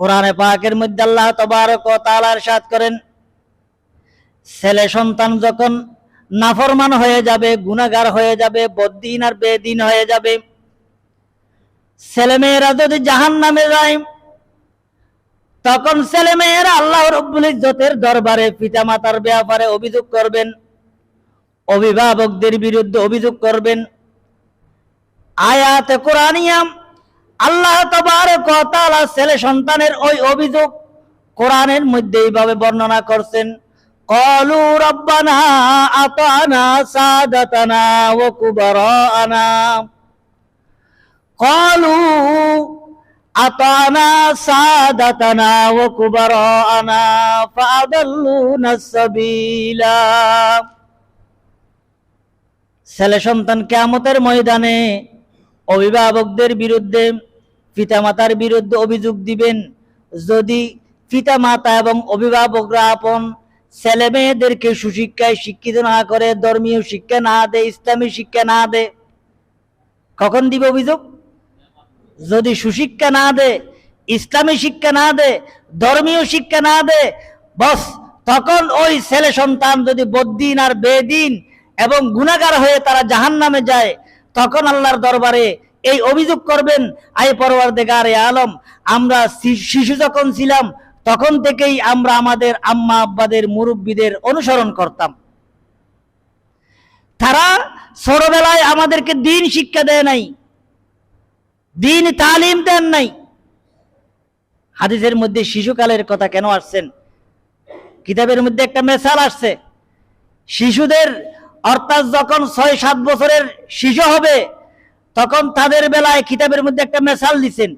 কোরআনে পাকের মধ্যে আল্লাহ তবারক তাআলা ইরশাদ করেন, ছেলে সন্তান যখন নাফরমান হয়ে যাবে, গুনাহগার হয়ে যাবে, বদ্দিন আর বেদিন হয়ে যাবে ছেলে মেয়েরা যদি জাহান নামে যায়, তখন ছেলে মেয়েরা আল্লাহ রব্বুল ইজ্জতের দরবারে পিতা মাতার ব্যাপারে অভিযোগ করবেন, অভিভাবকদের বিরুদ্ধে অভিযোগ করবেন, আয়াতে কোরআনিয়াম আল্লাহ তবারক ওয়া ছেলে সন্তানের ওই অভিযোগ কোরআনের মধ্যে এইভাবে বর্ণনা করছেন, কলু ছেলে সন্তান কেয়ামতের ময়দানে অভিভাবকদের বিরুদ্ধে পিতামাতার বিরুদ্ধে অভিযোগ দিবেন। যদি পিতামাতা এবং অভিভাবকরা আপন ছেলে মেয়েদেরকে সুশিক্ষায় শিক্ষিত না করে, ধর্মীয় শিক্ষা না দেয়, ইসলামী শিক্ষা না দেয়, কখন দিবে অভিযোগ? যদি সুশিক্ষা না দে ইসলামী শিক্ষা না দে ধর্মীয় শিক্ষা না দে বস, তখন ওই ছেলে সন্তান যদি বদ্দিন আর বেদিন এবং গুণাগার হয়ে তারা জাহান নামে যায়, তখন আল্লাহর দরবারে এই অভিযোগ করবেন আই পরওয়ার দেগারে আলম, আমরা শিশু যখন ছিলাম, তখন থেকেই আমরা আমাদের আম্মা আব্বাদের মুরব্বীদের অনুসরণ করতাম। তারা ছোটবেলায় আমাদেরকে দিন শিক্ষা দেয় নাই, দিন তালিম দেন নাই। হাদিসের মধ্যে শিশুকালের কথা কেন আসছেন? কিতাবের মধ্যে একটা মেসাল আসছে, শিশুদের, অর্থাৎ যখন ছয় সাত বছরের শিশু হবে তখন তাদের বেলায় কিতাবের মধ্যে একটা মেসাল দিচ্ছেন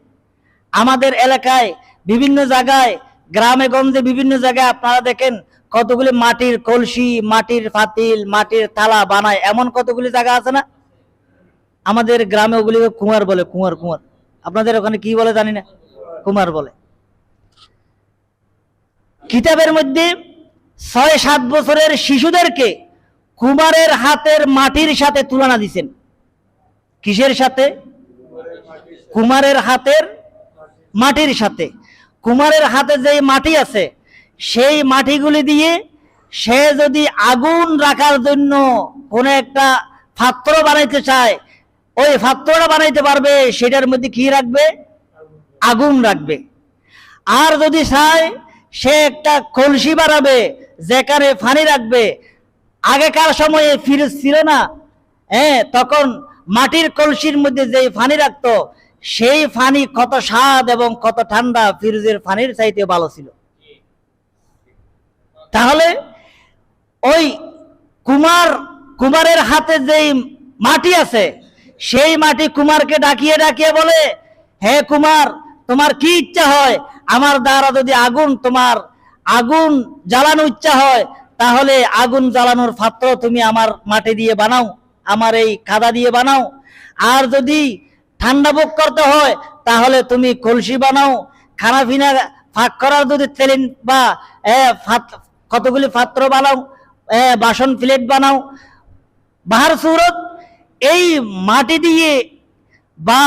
আমাদের এলাকায় বিভিন্ন জায়গায়, গ্রামে গঞ্জে বিভিন্ন জায়গায় আপনারা দেখেন কতগুলি মাটির কলসি, মাটির ফাতিল, মাটির থালা বানায়। এমন কতগুলি জায়গা আছে না? আমাদের গ্রামে ওগুলিকে কুমার বলে, কুমার কুমার। আপনাদের ওখানে কি বলে জানি না? কুমার বলে। কিতাবের মধ্যে ছয় সাত বছরের শিশুদেরকে কুমারের হাতের মাটির সাথে তুলনা দিছেন। কিসের সাথে? কুমারের হাতের মাটির সাথে। কুমারের হাতে যে মাটি আছে, সেই মাটিগুলি দিয়ে সে যদি আগুন রাখার জন্য কোনো একটা পাত্র বানাইতে চায়, ওই পাত্রটা বানাইতে পারবে, সেটার মধ্যে কি রাখবে? আগুন রাখবে। আর যদি চায়, সে একটা কলসি বানাবে, যেখানে ফানি রাখবে। আগেকার সময়ে ফিরোজ ছিল না হ্যাঁ তখন মাটির কলসির মধ্যে যে ফানি রাখতো, সেই ফানি কত স্বাদ এবং কত ঠান্ডা ফিরোজের ফানির চাইতে ভালো ছিল। তাহলে ওই কুমার, কুমারের হাতে যেই মাটি আছে, সেই মাটি কুমারকে ডাকিয়ে ডাকিয়ে বলে, হে কুমার, তোমার কি ইচ্ছা হয়? আমার দ্বারা যদি আগুন, তোমার আগুন জ্বালানো ইচ্ছা হয়, তাহলে আগুন জ্বালানোর পাত্র তুমি আমার মাটি দিয়ে বানাও। আমার এই কাদা দিয়ে বানাও। আর যদি ঠান্ডা ভোগ করতে হয়, তাহলে তুমি কলসি বানাও। খানা পিনা ফাঁক করার যদি তেলিন বা কতগুলি পাত্র বানাও বাসন প্লেট বানাও। বাহার সুরত, এই মাটি দিয়ে বা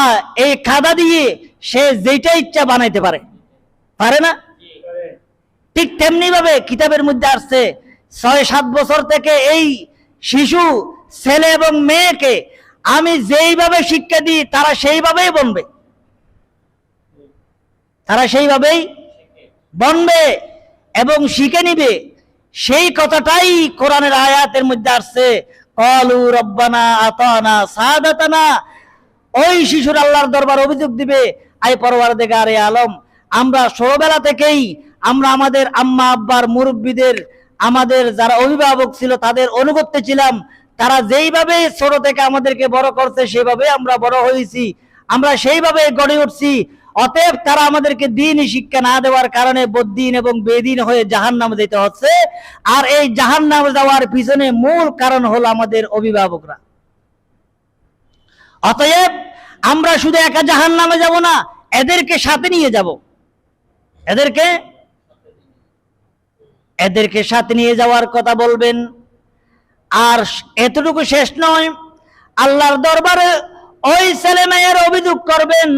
এই খাদা দিয়ে সে যেটা ইচ্ছা বানাইতে পারে। পারে না? ঠিক তেমনি ভাবে কিতাবের মধ্যে আসছে, ছয় সাত বছর থেকে এই শিশু ছেলে এবং মেয়েকে আমি যেইভাবে শিক্ষা দিই, তারা সেইভাবেই বনবে। তারা সেইভাবেই বনবে এবং শিখে নিবে। সেই কথাটাই কোরআনের আয়াতের মধ্যে আসছে, কলু রব্বানা আতানা সাদাতানা। ওই শিশুর আল্লাহর দরবার অভিযোগ দিবে আই পরওয়ার আরে আলম, আমরা ছোটবেলা থেকেই আমরা আমাদের আম্মা, আব্বার মুরব্বীদের, আমাদের যারা অভিভাবক ছিল তাদের অনুগত্য ছিলাম। তারা যেইভাবে ছোট থেকে আমাদেরকে বড় করছে, সেভাবে আমরা বড় হয়েছি। আমরা সেইভাবে গড়ে উঠছি। অতএব তারা আমাদেরকে দিনই শিক্ষা না দেওয়ার কারণে বদ্দিন এবং বেদিন হয়ে জাহান নামে যেতে হচ্ছে। আর এই জাহান নামে যাওয়ার পিছনে মূল কারণ হলো আমাদের অভিভাবকরা। অতএব আমরা শুধু একা জাহান নামে যাব না, এদেরকে সাথে নিয়ে যাব। এদেরকে? এদেরকে সাথে নিয়ে যাওয়ার কথা বলবেন। আর এতটুকু শেষ নয়, আল্লাহর দরবারে ওই ছেলে মেয়ের অভিযোগ করবেন,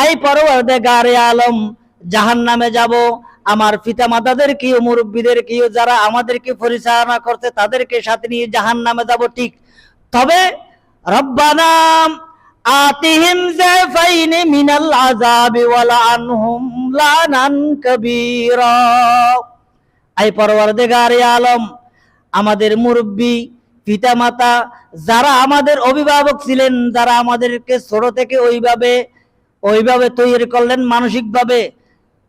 আই পরওয়ারদেগারে আলম জাহান নামে যাব। আমার পিতা মাতাদের কি মুরব্বীদের মুরব্বীদেরকেও যারা আমাদেরকে পরিচালনা করতে তাদেরকে সাথে নিয়ে জাহান নামে যাব ঠিক। তবে রব্বানাম আতিহিম জাফাইনি মিনাল আযাবি ওয়ালা আনহুম লানান কাবীরা। আই পরওয়ারদিগার আলম, আমাদের মুরব্বী পিতামাতা যারা আমাদের অভিভাবক ছিলেন, যারা আমাদেরকে ছোট থেকে ওইভাবে ওইভাবে তৈরি করলেন মানসিকভাবে,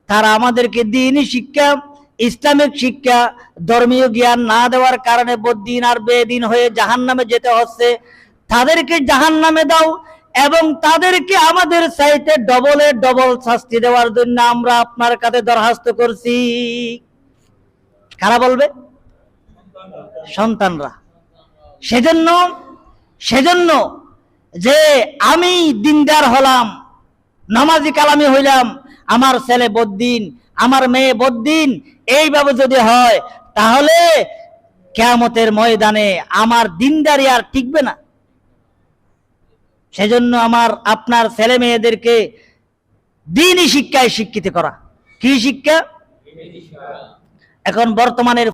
তারা আমাদেরকে দিনই শিক্ষা, ইসলামিক শিক্ষা, ধর্মীয় জ্ঞান না দেওয়ার কারণে বদিন আর বেদিন হয়ে জাহান নামে যেতে হচ্ছে। তাদেরকে জাহান নামে দাও এবং তাদেরকে আমাদের চাইতে ডবলে ডবল শাস্তি দেওয়ার জন্য আমরা আপনার কাছে দরখাস্ত করছি। কারা বলবে? সন্তানরা। সেজন্য সেজন্য যে আমি দিনদার হলাম নামাজি কালামি হইলাম আমার ছেলে বদ্দিন আমার মেয়ে বদ্দিন এইভাবে যদি হয় তাহলে কেয়ামতের ময়দানে আমার দিনদারি আর টিকবে না। সেজন্য আমার আপনার ছেলে মেয়েদেরকে দিনই শিক্ষায় শিক্ষিত করা। কি শিক্ষা? এখন বর্তমানের